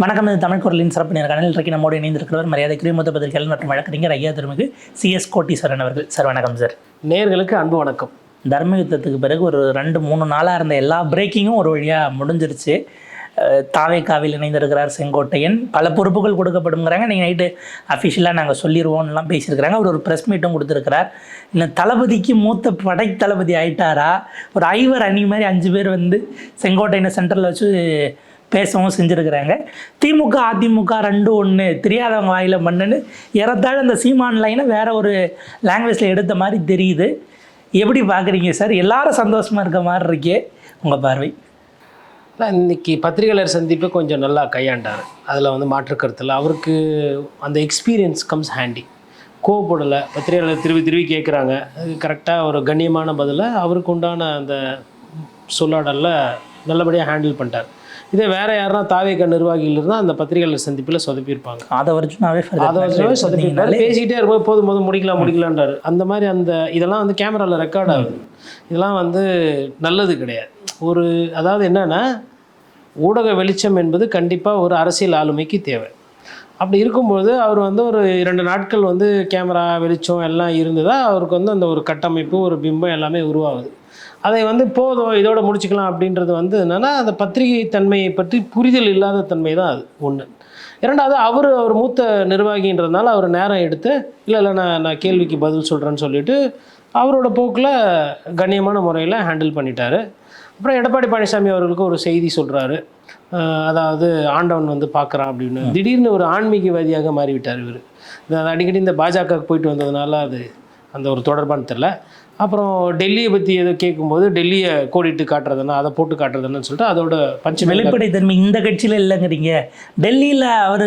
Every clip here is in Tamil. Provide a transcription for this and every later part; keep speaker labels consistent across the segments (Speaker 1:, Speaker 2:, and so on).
Speaker 1: வணக்கம் இது தமிழ் குரலின் சிறப்பு நேர்காணல் இன்றைக்கு நம்மோடு இணைந்திருக்கிறவர் மரியாதைக்குரிய மூத்த பத்திரிகையாளர் மற்றும் வழக்கறிஞர் ஐயா திருமிகு சிஎஸ் கோட்டீஸ்வரன் அவர்கள். சார் வணக்கம் சார்.
Speaker 2: நேர்களுக்கு அன்பு வணக்கம்.
Speaker 1: தர்ம யுத்தத்துக்கு பிறகு ஒரு ரெண்டு மூணு நாளாக இருந்த எல்லா பிரேக்கிங்கும் ஒரு வழியாக முடிஞ்சிருச்சு. தாவேக்காவில் இணைந்திருக்கிறார் செங்கோட்டையன். பல பொறுப்புகள் கொடுக்கப்படுங்கிறாங்க நீங்கள் நைட்டு அஃபிஷியலாக நாங்கள் சொல்லிடுவோம்லாம் பேசியிருக்கிறாங்க. அவர் ஒரு ப்ரெஸ் மீட்டும் கொடுத்துருக்கிறார். இல்லை தளபதிக்கு மூத்த படை தளபதி ஆயிட்டாரா? ஒரு ஐவர் அணி மாதிரி அஞ்சு பேர் வந்து செங்கோட்டையனை சென்டரில் வச்சு பேசவும் செஞ்சுருக்கிறாங்க. திமுக அதிமுக ரெண்டும் ஒன்று தெரியாதவங்க வாயில் மண்ணுன்னு ஏறத்தாழ அந்த சீமான் லைனை வேற ஒரு லாங்குவேஜில் எடுத்த மாதிரி தெரியுது. எப்படி பார்க்குறீங்க சார் எல்லாரும் சந்தோஷமாக இருக்க மாதிரி இருக்கே உங்கள் பார்வை.
Speaker 2: இன்றைக்கி பத்திரிகையாளர் சந்திப்பை கொஞ்சம் நல்லா கையாண்டார். அதில் வந்து மாற்று கருத்தில் அவருக்கு அந்த எக்ஸ்பீரியன்ஸ் கம்ஸ் ஹேண்டி கோவப்படலை. பத்திரிகையாளர் திருவி திருவி கேட்குறாங்க கரெக்டாக ஒரு கண்ணியமான பதிலை அவருக்கு உண்டான அந்த சொல்லாடலில் நல்லபடியாக ஹேண்டில் பண்ணிட்டார். இதே வேறு யாருன்னா தாவேக நிர்வாகிகள் இருந்தால் அந்த பத்திரிகையாளர் சந்திப்பில் சொதப்பியிருப்பாங்க.
Speaker 1: அதை வரைச்சுனாவே
Speaker 2: அதை வச்சு சொதப்பிட்டாரு பேசிக்கிட்டே இருக்கும்போது போதும் போதும் முடிக்கலாம் முடிக்கலான்றாரு அந்த மாதிரி அந்த இதெல்லாம் வந்து கேமராவில் ரெக்கார்ட் ஆகுது. இதெல்லாம் வந்து நல்லது கிடையாது. ஒரு அதாவது என்னன்னா ஊடக வெளிச்சம் என்பது கண்டிப்பாக ஒரு அரசியல் ஆளுமைக்கு தேவை. அப்படி இருக்கும்போது அவர் வந்து ஒரு இரண்டு நாட்கள் வந்து கேமரா வெளிச்சம் எல்லாம் இருந்ததா அவருக்கு வந்து அந்த ஒரு கட்டமைப்பு ஒரு பிம்பம் எல்லாமே உருவாகுது. அதை வந்து போதும் இதோட முடிச்சுக்கலாம் அப்படின்றது வந்து என்னென்னா அந்த பத்திரிகை தன்மையை பற்றி புரிதல் இல்லாத தன்மை தான் அது ஒன்று இரண்டாவது அவர் அவர் மூத்த நிர்வாகின்றதுனால அவர் நேரம் எடுத்து இல்லை இல்லை நான் நான் கேள்விக்கு பதில் சொல்கிறேன்னு சொல்லிட்டு அவரோட போக்கில் கண்ணியமான முறையில் ஹேண்டில் பண்ணிட்டாரு. அப்புறம் எடப்பாடி பழனிசாமி அவர்களுக்கு ஒரு செய்தி சொல்கிறாரு அதாவது ஆண்டவன் வந்து பார்க்குறான் அப்படின்னு. திடீர்னு ஒரு ஆன்மீகவாதியாக மாறிவிட்டார் இவர். அடிக்கடி இந்த பாஜக போயிட்டு வந்ததுனால அது அந்த ஒரு தொடர்பான்னு தெரில அப்புறம் டெல்லியை பற்றி ஏதோ கேட்கும்போது டெல்லியை கோடிட்டு காட்டுறதுன்னா அதை போட்டு காட்டுறதுன்னு சொல்லிட்டு அதோட பஞ்ச
Speaker 1: வெளிப்படைத்தன்மை இந்த கட்சியில் இல்லைங்கிறீங்க. டெல்லியில் அவர்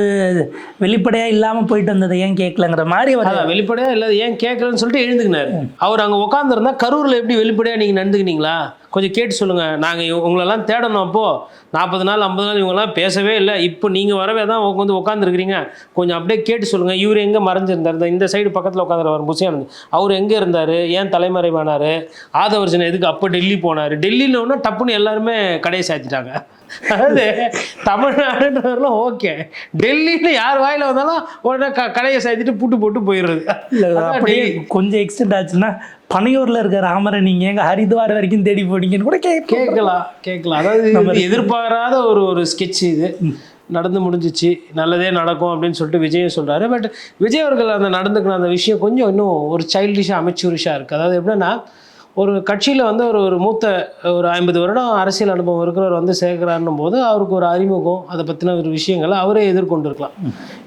Speaker 1: வெளிப்படையாக இல்லாமல் போயிட்டு வந்ததை ஏன் கேட்கலங்கிற மாதிரி அவர்
Speaker 2: வெளிப்படையாக இல்லை ஏன் கேட்கலன்னு சொல்லிட்டு எழுந்துக்கினாரு. அவர் அங்கே உட்காந்துருந்தா கரூரில் எப்படி வெளிப்படையாக நீங்கள் நடந்துக்கினீங்களா? கொஞ்சம் கேட்டு சொல்லுங்கள் நாங்கள் உங்களெல்லாம் தேடணும் அப்போது நாற்பது நாள் ஐம்பது நாள் இவங்கெல்லாம் பேசவே இல்லை. இப்போ நீங்கள் வரவே தான் உங்க வந்து உட்காந்துருக்கிறீங்க கொஞ்சம் அப்படியே கேட்டு சொல்லுங்கள் இவர் எங்கே மறைஞ்சிருந்தார்? இந்த- இந்த சைடு பக்கத்தில் உட்காந்துருவார் புசியானந்த் அவர் எங்கே இருந்தார்? ஏன் தலைமறைவானார்? ஆதவர்ஜன் எதுக்கு அப்போ டெல்லி போனார்? டெல்லியில் ஒன்றும் டப்புன்னு எல்லாருமே கடையை சாத்திட்டாங்க. அதாவது தமிழ்நாடுன்றவரெல்லாம் ஓகே டெல்லின்னு யார் வாயில வந்தாலும் உடனே க கடையை சாத்திட்டு புட்டு போட்டு போயிடுறது.
Speaker 1: அப்படியே கொஞ்சம் எக்ஸ்டெண்ட் ஆச்சுன்னா பனையூர்ல இருக்க ராமரை நீங்க எங்க ஹரித்வார் வரைக்கும் தேடி போனீங்கன்னு கூட கேட்க
Speaker 2: கேட்கலாம் கேட்கலாம். அதாவது இது எதிர்பாராத ஒரு ஒரு ஸ்கெட்ச் இது. நடந்து முடிஞ்சிச்சு. நல்லதே நடக்கும் அப்படின்னு சொல்லிட்டு விஜயும் சொல்றாரு. பட் விஜய் அவர்கள் அந்த நடந்துக்கின அந்த விஷயம் கொஞ்சம் இன்னும் ஒரு சைல்டிஷாக அமெச்சூரிஷாக இருக்குது அதாவது எப்படின்னா ஒரு கட்சியில் வந்து ஒரு ஒரு மூத்த ஒரு ஐம்பது வருடம் அரசியல் அனுபவம் இருக்கிறவர் வந்து சேர்க்கிறாருன்னும் போது அவருக்கு ஒரு அறிமுகம் அதை பற்றின ஒரு விஷயங்களை அவரே எதிர்கொண்டிருக்கலாம்.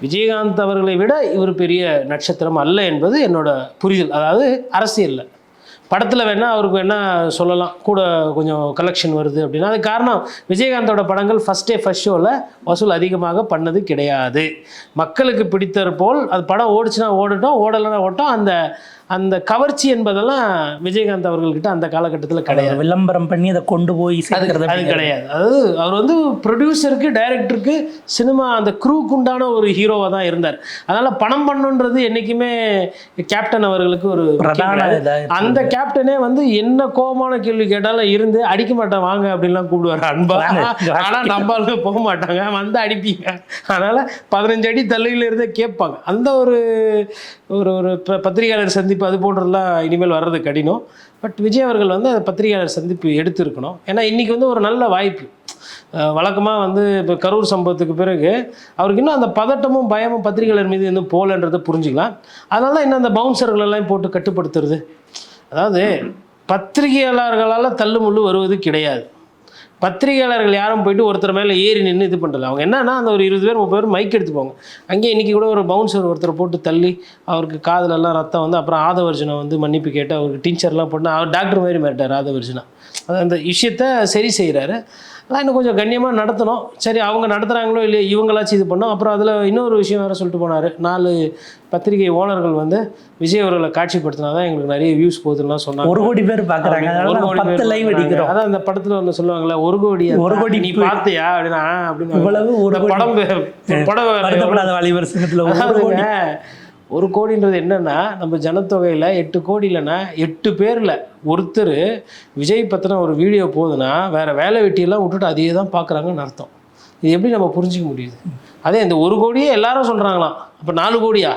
Speaker 2: விஜயகாந்த் அவர்களை விட இவர் பெரிய நட்சத்திரம் அல்ல என்பது என்னோட புரிதல். அதாவது அரசியலில். படத்தில் வேணால் அவருக்கு வேணால் சொல்லலாம். கூட கொஞ்சம் கலெக்ஷன் வருது அப்படின்னா. அது காரணம் விஜயகாந்தோட படங்கள் ஃபஸ்ட் டே ஃபஸ்ட் ஷோவில் வசூல் அதிகமாக பண்ணது கிடையாது. மக்களுக்கு பிடித்தது போல் அது படம் ஓடிச்சுன்னா ஓடட்டும் ஓடலைன்னா ஓட்டும் அந்த அந்த கவர்ச்சி என்பதெல்லாம் விஜயகாந்த் அவர்கள்கிட்ட அந்த காலகட்டத்தில் கிடையாது.
Speaker 1: விளம்பரம் பண்ணி அதை கொண்டு போய் சேர்க்கறது
Speaker 2: அது. கிடையாது. அதாவது அவர் வந்து ப்ரொடியூசருக்கு டைரக்டருக்கு சினிமா அந்த க்ரூக்கு உண்டான ஒரு ஹீரோவாக தான் இருந்தார். அதனால பணம் பண்ணுன்றது என்னைக்குமே கேப்டன் அவர்களுக்கு ஒரு
Speaker 1: பிரதான.
Speaker 2: அந்த கேப்டனே வந்து என்ன கோபமான கேள்வி கேட்டாலும் இருந்து அடிக்க மாட்டேன் வாங்க அப்படின்லாம் கூப்பிடுவார். அன்பா.
Speaker 1: வாங்க.
Speaker 2: ஆனா நம்பாளுங்க போக மாட்டாங்க. வந்து அடிப்பீங்க. அதனால பதினஞ்சு அடி தள்ளியில இருந்தே கேட்பாங்க. அந்த ஒரு ஒரு பத்திரிகையாளர் சந்திப்பு அது போன்றதெல்லாம் இனிமேல் வர்றது கடினம். பட் விஜய் அவர்கள் வந்து அந்த பத்திரிகையாளர் சந்திப்பு எடுத்திருக்கணும். ஏன்னா இன்றைக்கி வந்து ஒரு நல்ல வாய்ப்பு. வழக்கமாக வந்து இப்போ கரூர் சம்பவத்துக்கு பிறகு அவருக்கு இன்னும் அந்த பதட்டமும் பயமும் பத்திரிகையாளர் மீது இன்னும் போகலன்றதை புரிஞ்சுக்கலாம். அதனால தான் இன்னும் அந்த பவுன்சர்கள் எல்லாம் போட்டு கட்டுப்படுத்துறது. அதாவது பத்திரிகையாளர்களால் தள்ளுமுள்ளு வருவது கிடையாது. பத்திரிகையாளர்கள் யாரும் போயிட்டு ஒருத்தர் மேலே ஏறி நின்று இது பண்ணுறல அவங்க என்னன்னா அந்த ஒரு இருபது பேர் முப்பது பேர் மைக் எடுத்துப்பாங்க. அங்கேயே இன்றைக்கி கூட ஒரு பவுன்சர் ஒருத்தரை போட்டு தள்ளி அவருக்கு காதலெல்லாம் ரத்தம் வந்து அப்புறம் ஆதவர்ஜனை வந்து மன்னிப்பு கேட்டு அவருக்கு டீச்சர்லாம் போட்டு அவர் டாக்டர் மாதிரி மாறிட்டார் ஆதவர்ஜனா. அது அந்த விஷயத்த சரி செய்கிறாரு அதான் இன்னும் கொஞ்சம் கண்ணியமாக நடத்தணும். சரி அவங்க நடத்துகிறாங்களோ இல்லையோ இவங்களாச்சும் இது பண்ணோம். அப்புறம் அதில் இன்னொரு விஷயம் வேறு சொல்லிட்டு போனார். நாலு பத்திரிகை ஓனர்கள் வந்து விஜய் அவர்களை காட்சிப்படுத்தினா தான் எங்களுக்கு நிறைய வியூஸ் போகுதுலாம் சொன்னாங்க.
Speaker 1: ஒரு கோடி பேர் பாக்குறாங்க
Speaker 2: ஒரு
Speaker 1: அதனால
Speaker 2: கோடி
Speaker 1: பத்து
Speaker 2: பேர்
Speaker 1: லைவ்
Speaker 2: பார்க்கறாங்க.
Speaker 1: அடிக்கிறோம்.
Speaker 2: அதான் அந்த படத்துல ஒண்ணு சொல்லுவாங்கல்ல ஒரு கோடி
Speaker 1: ஒரு கோடி
Speaker 2: நீ பார்த்தியா அப்படின்னா அப்படின்னு
Speaker 1: இவ்வளவு ஒரு.
Speaker 2: படம் படம்
Speaker 1: வருத்தப்படாத வாலிபர் சங்கத்துல ஒரு
Speaker 2: கோடின்றது என்னன்னா நம்ம ஜனத்தொகையில எட்டு கோடி இல்லைன்னா எட்டு பேர்ல ஒருத்தர் விஜய் பத்தின ஒரு வீடியோ போகுதுன்னா வேற வேலை வெட்டியெல்லாம் விட்டுட்டு அதையே தான் பார்க்குறாங்கன்னு அர்த்தம். இது எப்படி நம்ம புரிஞ்சிக்க முடியுது? அதே இந்த ஒரு கோடியே எல்லாரும் சொல்கிறாங்களாம் அப்போ நாலு கோடியா?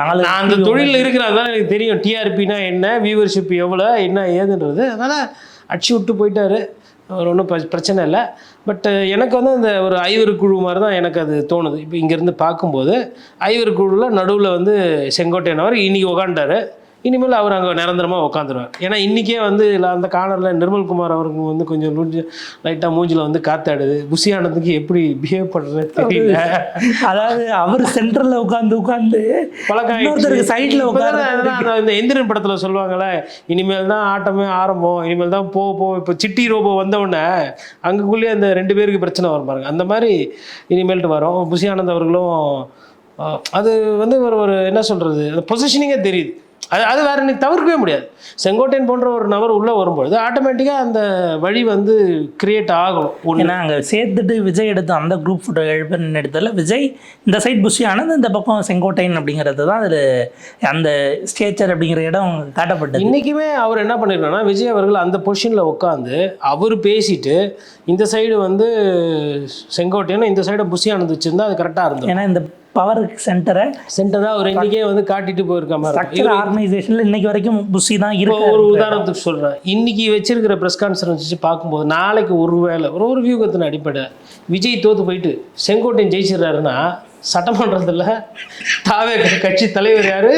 Speaker 1: நாலு
Speaker 2: நான் அந்த தொழிலில் இருக்கிறதால எனக்கு தெரியும். டிஆர்பினா என்ன வியூவர்ஷிப் எவ்வளோ என்ன ஏதுன்றது. அதனால் அடிச்சு விட்டு போயிட்டாரு. அவர் ஒன்றும் பிரச்சனை இல்லை. பட் எனக்கு வந்து அந்த ஒரு ஐவர் குழு மாதிரி தான் எனக்கு அது தோணுது. இப்போ இங்கேருந்து பார்க்கும்போது ஐவர் குழுவில் நடுவில் வந்து செங்கோட்டையனவர் இனி உக்காண்டாரு இனிமேல் அவர் அங்கே நிரந்தரமாக உட்காந்துருவார் ஏன்னா இன்றைக்கே வந்து இல்ல அந்த கார்னரில் நிர்மல்குமார் அவருக்கு வந்து கொஞ்சம் லூஞ்சு லைட்டாக மூஞ்சில் வந்து காத்தாடுது. புசியானதுக்கு எப்படி பிஹேவ் பண்ணுறது தெரியல.
Speaker 1: அதாவது அவர் சென்டர்ல உட்காந்து உட்காந்து
Speaker 2: பழக்கம்
Speaker 1: சைடுல உட்கார
Speaker 2: இந்த எந்திரன் படத்துல சொல்லுவாங்கல்ல இனிமேல் தான் ஆட்டமே ஆரம்பம் இனிமேல் தான் போ போ இப்போ சிட்டி ரோபோ வந்த உடனே அங்கக்குள்ளேயே அந்த ரெண்டு பேருக்கு பிரச்சனை வரும் பாருங்க. அந்த மாதிரி இனிமேல்ட்டு வரும். புசி ஆனந்த் அவர்களும் அது வந்து ஒரு ஒரு என்ன சொல்றது அந்த பொசிஷனிங்கே தெரியுது. அது அது வேற நீ தவிர்க்கவே முடியாது. செங்கோட்டையன் போன்ற ஒரு நபர் உள்ளே வரும்பொழுது ஆட்டோமேட்டிக்காக அந்த வழி வந்து கிரியேட் ஒன்று
Speaker 1: ஏன்னா அங்கே சேர்த்துட்டு விஜய் எடுத்த அந்த குரூப் ஃபோட்டோ எழுப்பன் எடுத்ததில் விஜய் இந்த சைட் புஷி ஆனது இந்த பக்கம் செங்கோட்டையன் அப்படிங்கிறது தான் அதில் அந்த ஸ்டேச்சர் அப்படிங்கிற இடம் காட்டப்பட்டது.
Speaker 2: இன்றைக்குமே அவர் என்ன பண்ணிருக்காருன்னா விஜய் அவர்கள் அந்த பொசிஷனில் உட்காந்து அவர் பேசிட்டு இந்த சைடு வந்து செங்கோட்டையனும் இந்த சைடு புஷி ஆனந்த் வச்சிருந்தா அது கரெக்டாக இருந்தது
Speaker 1: ஏன்னா இந்த பவர் சென்டரை
Speaker 2: சென்டராக அவர் இன்னைக்கே வந்து காட்டிட்டு போயிருக்க மாதிரி.
Speaker 1: ஸ்ட்ரக்சர் ஆர்கனைசேஷனில் இன்னைக்கு வரைக்கும் புஷி தான் இருக்கு
Speaker 2: ஒரு உதாரணத்துக்கு சொல்கிறேன் இன்னைக்கு வச்சிருக்கிற ப்ரெஸ் கான்ஃபரன்ஸ் வச்சு பார்க்கும்போது நாளைக்கு ஒரு வேளை ஒரு ஒரு வியூகத்தின் அடிப்படை விஜய் தோத்து போயிட்டு செங்கோட்டையன் ஜெயிச்சிடுறாருன்னா சட்டமன்றத்தில் தாவே கட்சி தலைவர் யாரு?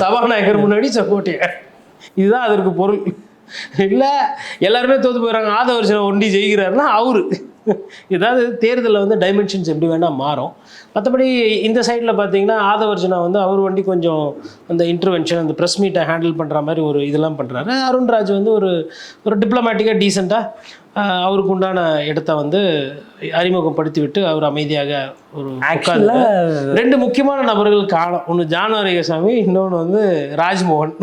Speaker 2: சபாநாயகர் முன்னாடி செங்கோட்டையன். இதுதான் அதற்கு பொருள். இல்லை எல்லாருமே தோத்து போயிடறாங்க. ஆதவர்ஷன் ஒண்டி ஜெயிக்கிறாருன்னா அவரு. ஏதாவது தேர்தலில் வந்து டைமென்ஷன்ஸ் எப்படி வேணால் மாறும். மற்றபடி இந்த சைடில் பார்த்தீங்கன்னா ஆதவர்ஜனா வந்து அவர் வண்டி கொஞ்சம் அந்த இன்டர்வென்ஷன் அந்த ப்ரெஸ் மீட்டை ஹேண்டில் பண்ணுற மாதிரி ஒரு இதெல்லாம் பண்ணுறாரு அருண்ராஜ் வந்து ஒரு ஒரு டிப்ளமேட்டிக்காக டீசெண்டாக அவருக்கு உண்டான இடத்த வந்து அறிமுகப்படுத்தி விட்டு அவர் அமைதியாக ஒரு
Speaker 1: ஆக்சுவலாக
Speaker 2: ரெண்டு முக்கியமான நபர்கள் காணும். ஒன்று ஜான் ஆரோக்கியசாமி இன்னொன்று வந்து ராஜ்மோகன்.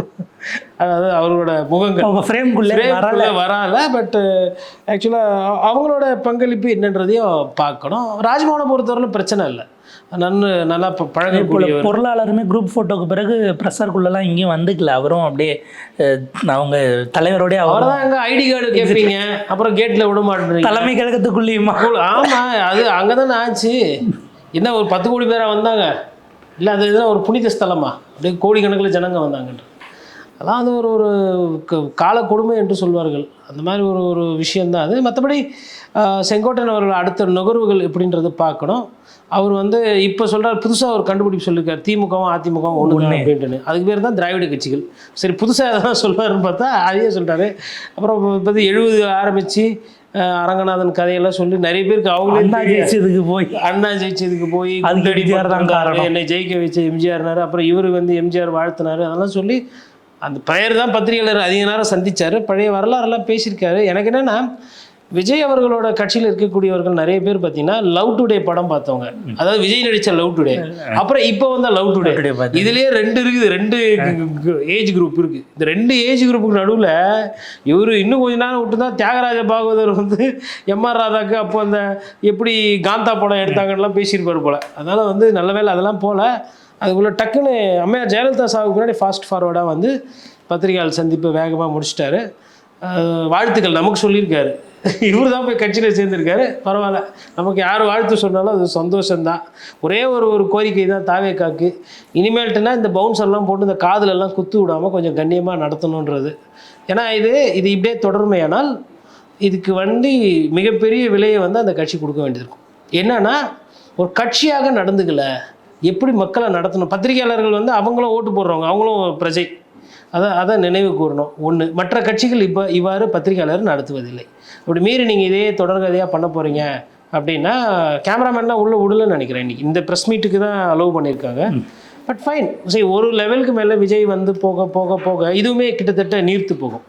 Speaker 2: அதாவது அவரோட முகங்கள்.
Speaker 1: அவங்க ஃப்ரேம்குள்ளே வரல.
Speaker 2: பட் ஆக்சுவலாக அவங்களோட பங்களிப்பு என்னன்றதையும் பார்க்கணும். ராஜ்மோகனை பொறுத்தவரையிலும் பிரச்சனை இல்லை. நன்னு நல்லா ப- பழகக்கூடியவர்.
Speaker 1: பொருளாளருமே குரூப் ஃபோட்டோக்கு பிறகு ப்ரெஷருக்குள்ளெல்லாம் இங்கேயும் வந்துக்கல. அவரும் அப்படியே அவங்க தலைவரோடய அவர்
Speaker 2: அவர்தான் அங்கே ஐடி கார்டு கேட்பீங்க அப்புறம் கேட்டில் விட மாட்டேறீங்க
Speaker 1: தலைமை கழகத்துக்குள்ளேயுமா?
Speaker 2: ஆமாம் அது அங்கே தானே ஆச்சு. என்ன ஒரு பத்து கோடி பேரா வந்தாங்க? இல்லை அது ஒரு புனித ஸ்தலமா? அப்படியே கோடிக்கணக்கில் ஜனங்க வந்தாங்கன்ற. அதான் அது ஒரு ஒரு கால கொடுமை என்று சொல்வார்கள். அந்த மாதிரி ஒரு ஒரு விஷயந்தான் அது மற்றபடி செங்கோட்டையன் அவர்கள் அடுத்த நுகர்வுகள் எப்படின்றது பார்க்கணும். அவர் வந்து இப்போ சொல்கிறார் புதுசாக ஒரு கண்டுபிடிப்பு சொல்லியிருக்காரு திமுகவும் அதிமுகவும் ஒன்று அப்படின்ட்டு அதுக்கு பேர் தான் திராவிட கட்சிகள். சரி புதுசாக எதனா சொல்லுவாருன்னு பார்த்தா அதையே சொல்கிறாரு அப்புறம் இப்போ எழுபது ஆரம்பித்து அரங்கநாதன் கதையெல்லாம் சொல்லி நிறைய பேருக்கு அவங்களே
Speaker 1: அண்ணா ஜெயிச்சதுக்கு போய்.
Speaker 2: அண்ணா ஜெயிச்சதுக்கு போய்
Speaker 1: காரணம்.
Speaker 2: என்னை ஜெயிக்க வச்ச எம்ஜிஆர்னாரு. அப்புறம் இவர் வந்து எம்ஜிஆர் வாழ்த்தினாரு. அதெல்லாம் சொல்லி அந்த பெயர் தான் பத்திரிகையாளர் அதிக நேரம் சந்திச்சாரு. பழைய வரலாறுலாம் பேசியிருக்காரு. எனக்கு என்னன்னா விஜய் அவர்களோட கட்சியில் இருக்கக்கூடியவர்கள் நிறைய பேர் பார்த்தீங்கன்னா லவ் டுடே படம் பார்த்தவங்க. அதாவது விஜய் நடிச்ச லவ் டுடே. அப்புறம் இப்போ வந்த லவ் டுடே. இதுலயே ரெண்டு இருக்குது. ரெண்டு ஏஜ் குரூப் இருக்கு. இந்த ரெண்டு ஏஜ் குரூப்புக்கு நடுவில் இவர் இன்னும் கொஞ்ச நேரம் விட்டுருந்தா தியாகராஜ பாகவதர் வந்து எம்ஆர் ராதாக்கு அப்போ அந்த எப்படி காந்தா படம் எடுத்தாங்கலாம் பேசியிருப்பார் போல. அதனால வந்து நல்ல வேளை அதெல்லாம் போல. அதுக்குள்ள டக்குன்னு அம்மையார் ஜெயலலிதா சாவுக்கு முன்னாடி ஃபாஸ்ட் ஃபார்வர்டாக வந்து பத்திரிகையாளர் சந்திப்பு வேகமாக முடிச்சிட்டாரு. வாழ்த்துக்கள் நமக்கு சொல்லியிருக்காரு. இவர் தான் போய் கட்சியில் சேர்ந்திருக்காரு. பரவாயில்ல. நமக்கு யார் வாழ்த்து சொன்னாலும் அது சந்தோஷம்தான். ஒரே ஒரு ஒரு கோரிக்கை தான் தாவே காக்கு இனிமேல்ட்டுனா இந்த பவுன்சர்லாம் போட்டு இந்த காதலெல்லாம் குத்து விடாமல் கொஞ்சம் கண்ணியமாக நடத்தணுன்றது ஏன்னா இது இது இப்படியே தொடர்மையானால் இதுக்கு வந்து மிகப்பெரிய விலையை வந்து அந்த கட்சி கொடுக்க வேண்டியிருக்கும் என்னன்னா ஒரு கட்சியாக நடந்துக்கலை. எப்படி மக்களை நடத்தணும்? பத்திரிகையாளர்கள் வந்து அவங்களும் ஓட்டு போடுறவங்க அவங்களும் பிரஜை. அதை அதை நினைவு கூறணும். ஒன்று மற்ற கட்சிகள் இப்போ இவ்வாறு பத்திரிகையாளர் நடத்துவதில்லை. அப்படி மீறி நீங்கள் இதே தொடர்கதையாக பண்ண போகிறீங்க அப்படின்னா கேமராமேன்லாம் உள்ளே விடலன்னு நினைக்கிறேன் இன்னைக்கு. இந்த ப்ரெஸ் மீட்டுக்கு தான் அலோவ் பண்ணியிருக்காங்க. பட் ஃபைன் சரி ஒரு லெவலுக்கு மேலே விஜய் வந்து போக போக போக இதுவுமே கிட்டத்தட்ட நீர்த்து போகும்.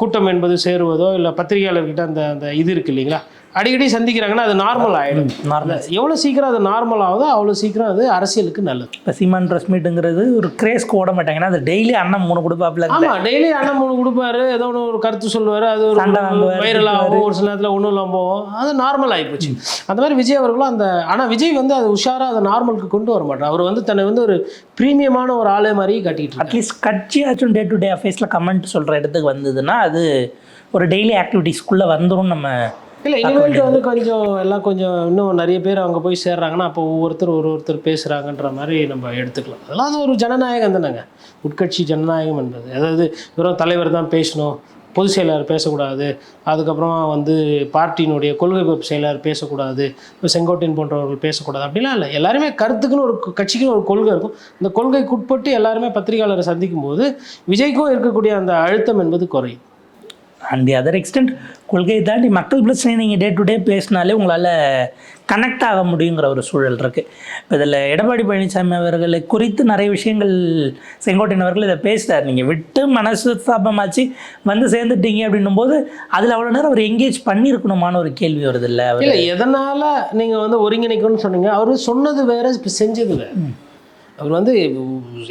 Speaker 2: கூட்டம் என்பது சேருவதோ இல்லை பத்திரிகையாளர்கிட்ட அந்த அந்த இது இருக்கு இல்லைங்களா? அடிக்கடி சந்திக்கிறாங்கன்னா அது நார்மல் ஆகிடும்
Speaker 1: நார்மல்
Speaker 2: எவ்வளோ சீக்கிரம் அது நார்மல் ஆகுதோ அவ்வளோ சீக்கிரம் அது அரசியலுக்கு நல்லது.
Speaker 1: இப்போ சீமான் ப்ரெஸ் மீட்டுங்கிறது ஒரு கிரேஸ்க்கு ஓட மாட்டாங்க. ஏன்னா அது டெய்லி அண்ணன் மூணு கொடுப்பாப்புல
Speaker 2: ஆமா டெய்லி அண்ணன் மூணு கொடுப்பாரு. ஏதோ ஒன்று ஒரு கருத்து சொல்லுவாரு. அது ஒரு
Speaker 1: சண்டை வாங்குவாரு,
Speaker 2: வைரல் ஆகும். ஒரு சில நேரத்தில் ஒன்றும் இல்லாமல் போகும். அது நார்மல் ஆகிப்போச்சு அந்த மாதிரி விஜய் அவர்களும் அந்த ஆனால் விஜய் வந்து அது உஷாரா அதை நார்மலுக்கு கொண்டு வர மாட்டார். அவர் வந்து தன்னை வந்து ஒரு ப்ரீமியமான ஒரு ஆளே மாதிரி காட்டிட்டு
Speaker 1: அட்லீஸ்ட் கட்சியாச்சும் டே டு டே அஃபேஸில் கமெண்ட் சொல்கிற இடத்துக்கு வந்ததுன்னா அது ஒரு டெய்லி ஆக்டிவிட்டீஸ்க்குள்ளே வந்துரும் நம்ம
Speaker 2: இல்லை இனிமேல்ட்டு வந்து கொஞ்சம் எல்லாம் கொஞ்சம் இன்னும் நிறைய பேர் அங்கே போய் சேர்றாங்கன்னா அப்போ ஒவ்வொருத்தர் ஒரு ஒருத்தர் பேசுகிறாங்கன்ற மாதிரி நம்ம எடுத்துக்கலாம். அதெல்லாம் அது ஒரு ஜனநாயகம் தானேங்க. உட்கட்சி ஜனநாயகம் என்பது. அதாவது வெறும் தலைவர் தான் பேசணும் பொதுச் செயலாளர் பேசக்கூடாது அதுக்கப்புறமா வந்து பார்ட்டியினுடைய கொள்கை செயலாளர் பேசக்கூடாது செங்கோட்டையன் போன்றவர்கள் பேசக்கூடாது. அப்படிலாம் இல்லை. எல்லாருமே கருத்துக்குன்னு ஒரு கட்சிக்குன்னு ஒரு கொள்கை இருக்கும். இந்த கொள்கைக்கு உட்பட்டு எல்லாருமே பத்திரிகையாளரை சந்திக்கும் போது விஜய்க்கும் இருக்கக்கூடிய அந்த அழுத்தம் என்பது குறையும்.
Speaker 1: அண்ட் தி அதர் எக்ஸ்டென்ட் கொள்கையை தாண்டி மக்கள் பிரச்சனை நீங்கள் டே டு டே பேசினாலே உங்களால் கனெக்ட் ஆக முடியுங்கிற ஒரு சூழல் இருக்குது இப்போ இதில் எடப்பாடி பழனிசாமி அவர்களை குறித்து நிறைய விஷயங்கள் செங்கோட்டையன் அவர்கள் இதை பேசுகிறார் நீங்கள் விட்டு மனசுதாபமாச்சு வந்து சேர்ந்துட்டீங்க அப்படின்னும் போது அதில் அவ்வளோ நேரம் அவர் எங்கேஜ் பண்ணியிருக்கணுமான ஒரு கேள்வி வருது இல்லை அவர்?
Speaker 2: இல்லை எதனால் நீங்கள் வந்து ஒருங்கிணைக்கணும்னு சொன்னீங்க? அவர் சொன்னது வேற இப்போ செஞ்சது வேற. அவர் வந்து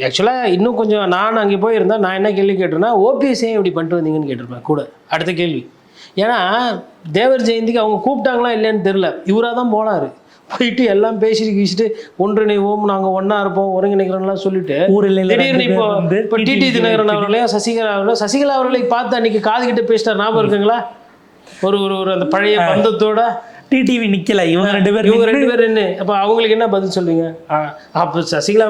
Speaker 2: ஆக்சுவலாக இன்னும் கொஞ்சம் நான் அங்கே போயிருந்தா நான் என்ன கேள்வி கேட்டேன்னா ஓபிஎஸ் ஏன் இப்படி பண்ணிட்டு வந்தீங்கன்னு கேட்டிருப்பேன் கூட அடுத்த கேள்வி. ஏன்னா தேவர் ஜெயந்திக்கு அவங்க கூப்பிட்டாங்களா இல்லையான்னு தெரில இவராக தான் போனார். போயிட்டு எல்லாம் பேசிட்டு கீசிட்டு ஒன்றிணைவோம் நாங்கள் ஒன்றா இருப்போம் ஒருங்கிணைக்கிறோம்லாம் சொல்லிட்டு திடீர்னு இப்போ இப்போ டிடி தினகரன் அவர்களையும் சசிகலா அவர்களையும் சசிகலா அவர்களை பார்த்து அன்னைக்கு காது கிட்ட பேசிட்டார். ஞாபகம் இருக்குங்களா? ஒரு ஒரு ஒரு அந்த பழைய பந்தத்தோட
Speaker 1: டிடிவி நிக்கல. இவங்க ரெண்டு பேரும்
Speaker 2: இவங்க ரெண்டு பேரும் என்ன அப்போ அவங்களுக்கு என்ன பதில் சொல்லுவீங்க அப்போ சசிகலா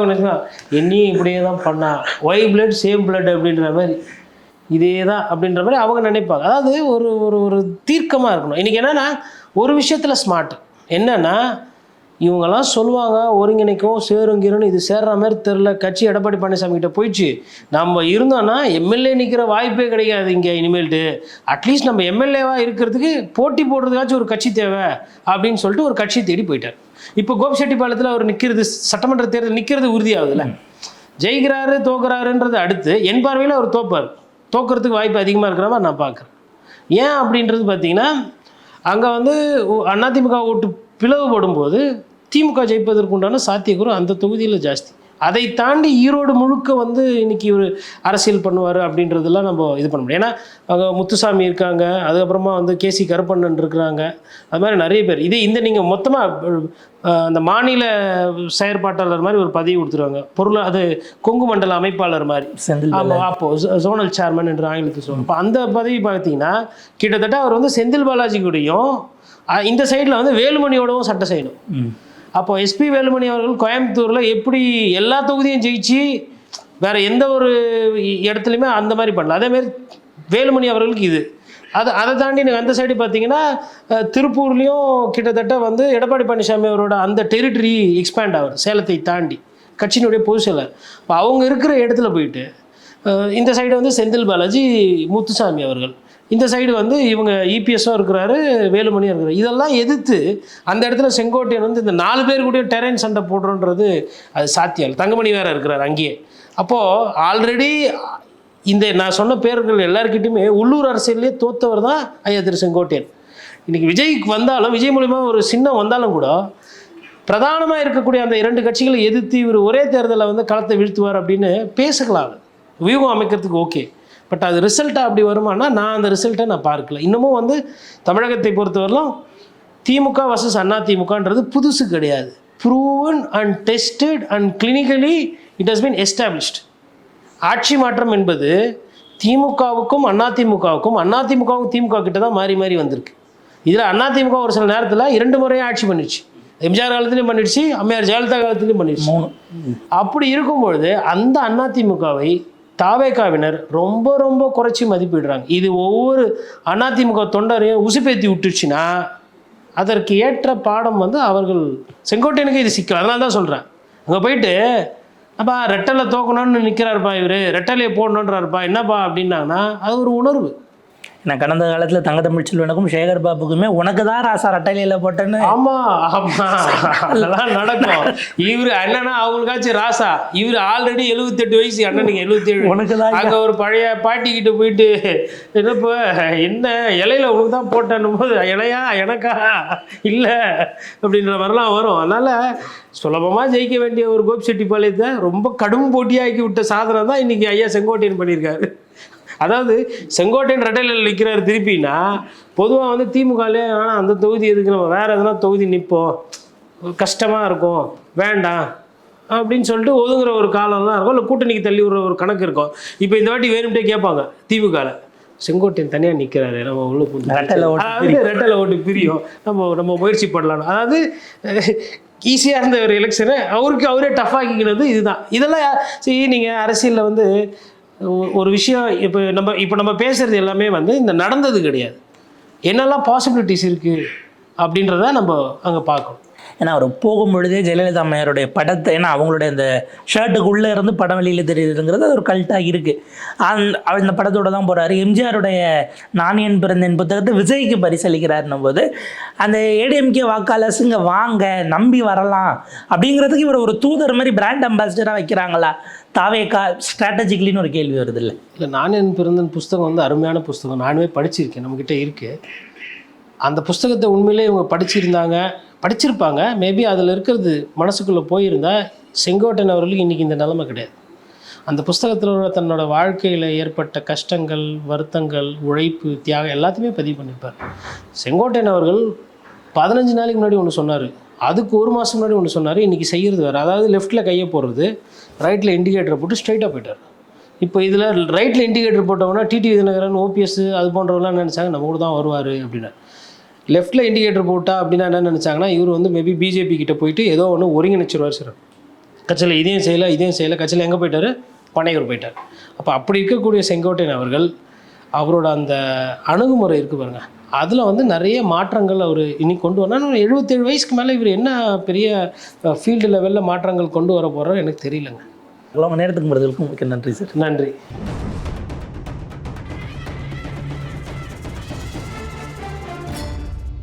Speaker 2: என்னையும் இப்படியே தான் பண்ணா. ஒய் பிளட் சேம் பிளட் அப்படின்ற மாதிரி. இதே தான் அப்படின்ற மாதிரி அவங்க நினைப்பாங்க. அதாவது ஒரு ஒரு ஒரு தீர்க்கமாக இருக்கணும். இன்றைக்கி என்னென்னா ஒரு விஷயத்தில் ஸ்மார்ட் என்னென்னா இவங்கெல்லாம் சொல்லுவாங்க ஒருங்கிணைக்கும் சேரும் இது சேர்ற மாதிரி தெரில கட்சி எடப்பாடி பழனிசாமி கிட்ட போயிடுச்சு. நம்ம இருந்தோன்னா எம்எல்ஏ நிற்கிற வாய்ப்பே கிடைக்காது இங்கே இனிமேல்ட்டு. அட்லீஸ்ட் நம்ம எம்எல்ஏவாக இருக்கிறதுக்கு போட்டி போடுறதுக்காச்சும் ஒரு கட்சி தேவை அப்படின்னு சொல்லிட்டு ஒரு கட்சி தேடி போயிட்டார். இப்போ கோபிச்செட்டிப்பாளையத்தில் அவர் நிற்கிறது சட்டமன்ற தேர்தல் நிற்கிறது உறுதியாகுதுல்ல ஜெயிக்கிறாரு தோக்குறாருன்றது அடுத்து என் பார்வையில் அவர் தோப்பார். தோக்கிறதுக்கு வாய்ப்பு அதிகமாக இருக்கிற மாதிரி நான் பார்க்குறேன். ஏன் அப்படின்றது பார்த்தீங்கன்னா அங்கே வந்து அதிமுக ஓட்டு பிளவுபடும் போது திமுக ஜெயிப்பதற்குண்டான சாத்தியக்கூறு அந்த தொகுதியில் ஜாஸ்தி. அதை தாண்டி ஈரோடு முழுக்க வந்து இன்னைக்கு ஒரு அரசியல் பண்ணுவார் அப்படின்றதெல்லாம் நம்ம இது பண்ண முடியும். ஏன்னா அங்கே முத்துசாமி இருக்காங்க அதுக்கப்புறமா வந்து கேசி கருப்பண்ணன் இருக்கிறாங்க. அது மாதிரி நிறைய பேர். இதே இந்த நீங்கள் மொத்தமாக அந்த மாநில செயற்பாட்டாளர் மாதிரி ஒரு பதவி கொடுத்துருவாங்க. பொருள் அது கொங்கு மண்டல அமைப்பாளர் மாதிரி. ஆமாம் அப்போ ஜோனல் சேர்மன் என்று ஆங்கிலத்தில் சொல்லுவாங்க இப்போ அந்த பதவி பார்த்தீங்கன்னா கிட்டத்தட்ட அவர் வந்து செந்தில் பாலாஜி கூடயும் இந்த சைடில் வந்து வேலுமணியோடவும் சட்டை செய்யணும். அப்போ எஸ்பி வேலுமணி அவர்கள் கோயம்புத்தூரில் எப்படி எல்லா தொகுதியும் ஜெயிச்சு வேற எந்த ஒரு இடத்துலையுமே அந்த மாதிரி பண்ணல. அதேமாரி வேலுமணி அவர்களுக்கு இது. அது அதை தாண்டி நீங்கள் அந்த சைடு பார்த்தீங்கன்னா திருப்பூர்லேயும் கிட்டத்தட்ட வந்து எடப்பாடி பழனிசாமி அவரோட அந்த டெரிட்டரி எக்ஸ்பேண்ட் ஆகுது. சேலத்தை தாண்டி. கட்சியினுடைய பொதுச் செயலர் இப்போ அவங்க இருக்கிற இடத்துல போயிட்டு இந்த சைடு வந்து செந்தில் பாலாஜி முத்துசாமி அவர்கள். இந்த சைடு வந்து இவங்க இபிஎஸும் இருக்கிறாரு வேலுமணியும் இருக்கிறாரு. இதெல்லாம் எதிர்த்து அந்த இடத்துல செங்கோட்டையன் வந்து இந்த நாலு பேர் கூட டெரைன் சண்டை போடுறோன்றது அது சாத்தியம் இல்லை. தங்கமணி வேற இருக்கிறார் அங்கேயே. அப்போது ஆல்ரெடி இந்த நான் சொன்ன பேர்கள் எல்லாருக்கிட்டையுமே உள்ளூர் அரசியல்லே தோத்தவர் தான் ஐயா திரு செங்கோட்டையன். இன்னைக்கு விஜய்க்கு வந்தாலும் விஜய் மூலிமா ஒரு சின்னம் வந்தாலும் கூட பிரதானமாக இருக்கக்கூடிய அந்த இரண்டு கட்சிகளை எதிர்த்து இவர் ஒரே தேர்தலில் வந்து களத்தை வீழ்த்துவார் அப்படின்னு பேசுக்கலாம் வியூகம் அமைக்கிறதுக்கு ஓகே பட் அது ரிசல்ட்டாக அப்படி வருமானா நான் அந்த ரிசல்ட்டை நான் பார்க்கல. இன்னமும் வந்து தமிழகத்தை பொறுத்தவரையிலும் திமுக வர்சஸ் அண்ணா திமுகன்றது புதுசு கிடையாது. Proven and tested and clinically it has been established. ஆட்சி மாற்றம் என்பது திமுகவுக்கும் அதிமுகவுக்கும் அதிமுகவும் திமுக கிட்ட தான் மாறி மாறி வந்திருக்கு. இதில் அதிமுக ஒரு சில நேரத்தில் இரண்டு முறையும் ஆட்சி பண்ணிடுச்சு. எம்ஜிஆர் காலத்துலையும் பண்ணிடுச்சு அம்மையார் ஜெயலலிதா காலத்துலையும் பண்ணிடுச்சு.
Speaker 1: மூணு.
Speaker 2: அப்படி இருக்கும்பொழுது அந்த அதிமுகவை தாவேக்காவினர் ரொம்ப ரொம்ப குறைச்சி மதிப்பிடுறாங்க. இது ஒவ்வொரு அதிமுக தொண்டரையும் உசுப்பேத்தி விட்டுச்சுன்னா அதற்கு ஏற்ற பாடம் வந்து அவர்கள் செங்கோட்டையனுக்கு இது சிக்கல். அதனால தான் சொல்கிறேன் அங்கே போயிட்டு அப்பா ரெட்டலை தோக்கணும்னு நிற்கிறாருப்பா இவர். ரெட்டலையை போடணுன்றாருப்பா என்னப்பா அப்படின்னாங்கன்னா அது ஒரு உணர்வு.
Speaker 1: நான் கடந்த காலத்தில் தங்க தமிழ் செல்வனுக்கும் சேகர் பாபுக்குமே உனக்கு தான் ராசா ரட்டையில போட்டேன்னு.
Speaker 2: ஆமா ஆமா. அதெல்லாம் நடக்கும். இவரு அண்ணனா அவங்களுக்காச்சும் ராசா. இவரு ஆல்ரெடி எழுபத்தெட்டு வயசு அண்ணனுக்கு எழுபத்தேழு
Speaker 1: உனக்கு தான்
Speaker 2: அங்க ஒரு பழைய பாட்டி கிட்ட போயிட்டு என்னப்பா என்ன இலையில உனக்கு தான் போட்டேன்னும் போது இலையா எனக்கா? இல்ல அப்படின்ற மாதிரிலாம் வரும். அதனால சுலபமா ஜெயிக்க வேண்டிய ஒரு கோபிச்செட்டிப்பாளையத்தை ரொம்ப கடும் போட்டியாக்கி விட்ட சாதனை தான் இன்னைக்கு ஐயா செங்கோட்டையன் பண்ணியிருக்காரு. அதாவது செங்கோட்டையன் ரெட்டையில் நிற்கிறாரு திருப்பினா பொதுவாக வந்து திமுகலே ஆனால் அந்த தொகுதி எதுக்கு? நம்ம வேறு எதனா தொகுதி நிற்போம் கஷ்டமாக இருக்கும். வேண்டாம். அப்படின்னு சொல்லிட்டு ஒதுங்குற ஒரு காலம்லாம் இருக்கும். இல்லை கூட்டணிக்கு தள்ளி விடுற ஒரு கணக்கு இருக்கும். இப்போ இந்த வாட்டி வேணும்ட்டே கேட்பாங்க திமுகவில் செங்கோட்டையன் தனியாக நிற்கிறாரு நம்ம உள்ள
Speaker 1: ரெட்டலை ஓட்டு
Speaker 2: ரெட்டலை ஓட்டு பிரியும் நம்ம நம்ம முயற்சி பண்ணலாம் அதாவது ஈஸியாக இருந்த ஒரு எலெக்ஷனை அவருக்கு அவரே டஃப் ஆக்கிக்கிறது இதுதான். இதெல்லாம் சரி நீங்கள் அரசியலில் வந்து ஒரு விஷயம் இப்போ நம்ம இப்போ நம்ம பேசுகிறது எல்லாமே வந்து இந்த நடந்தது கிடையாது. என்னெல்லாம் பாசிபிலிட்டிஸ் இருக்குது அப்படின்றத நம்ம அங்கே பார்க்கணும்.
Speaker 1: ஏன்னா அவர் போகும் பொழுதே ஜெயலலிதா அம்மையாருடைய படத்தை ஏன்னா அவங்களுடைய அந்த ஷர்ட்டுக்குள்ளே இருந்து படம் வெளியில் தெரியுதுங்கிறது அது ஒரு கல்ட்டாக இருக்குது அந்த அந்த படத்தோட தான் போகிறாரு எம்ஜிஆருடைய நானியன் பிறந்தேன் புத்தகத்தை விஜய்க்கு பரிசளிக்கிறாருன்னும் போது அந்த ஏடிஎம்கே வாக்காளர்ஸுங்க வாங்க நம்பி வரலாம் அப்படிங்கிறதுக்கு இவர் ஒரு தூதர் மாதிரி பிராண்ட் அம்பாசிடராக வைக்கிறாங்களா? தாவேக்கா ஸ்ட்ராட்டஜிக்கலின்னு ஒரு கேள்வி வருது இல்லை
Speaker 2: இல்லை நான் என் பிறந்தன் புஸ்தகம் வந்து அருமையான புஸ்தகம். நானுமே படிச்சிருக்கேன் நம்மக்கிட்ட இருக்குது அந்த புஸ்தகத்தை உண்மையிலே இவங்க படிச்சிருந்தாங்க படிச்சிருப்பாங்க. மேபி அதில் இருக்கிறது மனசுக்குள்ளே போயிருந்தால் செங்கோட்டையன் அவர்களுக்கு இன்றைக்கி இந்த நிலைமை கிடையாது. அந்த புஸ்தகத்தில் உள்ள தன்னோட வாழ்க்கையில் ஏற்பட்ட கஷ்டங்கள் வருத்தங்கள் உழைப்பு தியாகம் எல்லாத்தையுமே பதிவு பண்ணியிருப்பார் செங்கோட்டையன் அவர்கள் பதினஞ்சு நாளைக்கு முன்னாடி ஒன்று சொன்னார். அதுக்கு ஒரு மாதம் முன்னாடி ஒன்று சொன்னார் இன்றைக்கி செய்கிறது வேறு. அதாவது லெஃப்ட்டில் கையை போடுறது ரைட்டில் இண்டிகேட்டரை போட்டு ஸ்ட்ரைட்டாக போயிட்டார். இப்போ இதில் ரைட்டில் இண்டிகேட்டர் போட்டவங்கன்னா டிடி விதிநகரன் ஓபிஎஸ் அது போன்றவங்களாம் நினச்சாங்க? நம்ம கூட தான் வருவார் அப்படின்னு. லெஃப்ட்டில் இண்டிகேட்டர் போட்டா அப்படின்னா என்ன நினச்சாங்கன்னா இவர் வந்து மேபி பிஜேபி கிட்டே போயிட்டு ஏதோ ஒன்று ஒருங்கிணைச்சிருவார் சார். கட்சியில் இதையும் செய்யலை இதையும் செய்யலை கட்சியில் எங்கே போயிட்டார்? பனையூர் போயிட்டார். அப்போ அப்படி இருக்கக்கூடிய செங்கோட்டையன் அவர்கள் அவரோட அந்த அணுகுமுறை இருக்குது பாருங்கள் அதில் வந்து நிறைய மாற்றங்கள் அவர் இனி கொண்டு வரணும் எழுபத்தேழு வயசுக்கு மேலே இவர் என்ன பெரிய ஃபீல்டு லெவலில் மாற்றங்கள் கொண்டு வர போகிறாரோ எனக்கு தெரியலங்க.
Speaker 1: உங்கள் நேரத்துக்கு பதிலுக்கு மிக்க நன்றி சார்.
Speaker 2: நன்றி.